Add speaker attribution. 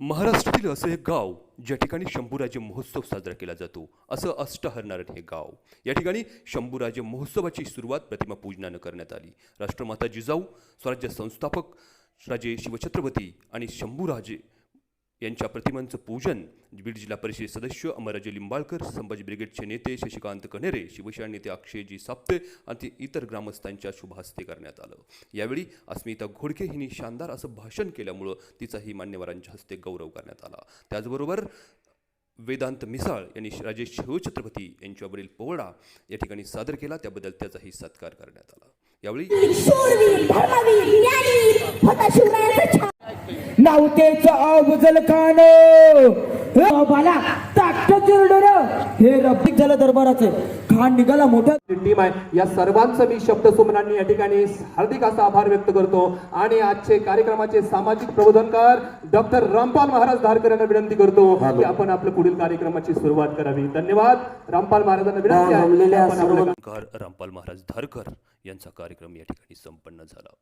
Speaker 1: महाराष्ट्रातील असं एक गाव ज्या ठिकाणी शंभूराजे महोत्सव साजरा केला जातो असं अष्टहरणारण हे गाव. या ठिकाणी शंभूराजे महोत्सवाची सुरुवात प्रतिमा पूजनानं करण्यात आली. राष्ट्रमाता जिजाऊ स्वराज्य संस्थापक राजे शिवछत्रपती आणि शंभूराजे यांच्या प्रतिमांचं पूजन बीड जिल्हा परिषद सदस्य अमराजी लिंबाळकर संभाजी ब्रिगेडचे नेते शशिकांत कन्हेरे शिवसेना नेते अक्षयजी साप्ते आणि इतर ग्रामस्थांच्या शुभहस्ते करण्यात आलं. यावेळी अस्मिता घोडके हिने शानदार असं भाषण केल्यामुळं तिचाही मान्यवरांच्या हस्ते गौरव करण्यात आला. त्याचबरोबर वेदांत मिसाळ यांनी राजे शिवछत्रपती यांच्यावरील पोवडा या ठिकाणी सादर केला. त्याबद्दल त्याचाही सत्कार करण्यात आला. यावेळी
Speaker 2: नावतेच अफजल खान बाला ताकद चिरडर हे रब्बिक झालं दरबाराचे. खान निघाला मोठा.
Speaker 3: टीम आहे. या सर्वांचं मी शब्द सुमनांनी या ठिकाणी हार्दिक असा आभार व्यक्त करतो. आणि आजचे कार्यक्रमाचे सामाजिक प्रबोधनकार डॉक्टर रामपाल महाराज धारकर यांना विनंती करतो की आपण आपल्या पुढील कार्यक्रमाची सुरुवात करावी. धन्यवाद. रामपाल महाराजांना विनंती
Speaker 1: रामपाल महाराज धारकर यांचा कार्यक्रम या ठिकाणी संपन्न झाला.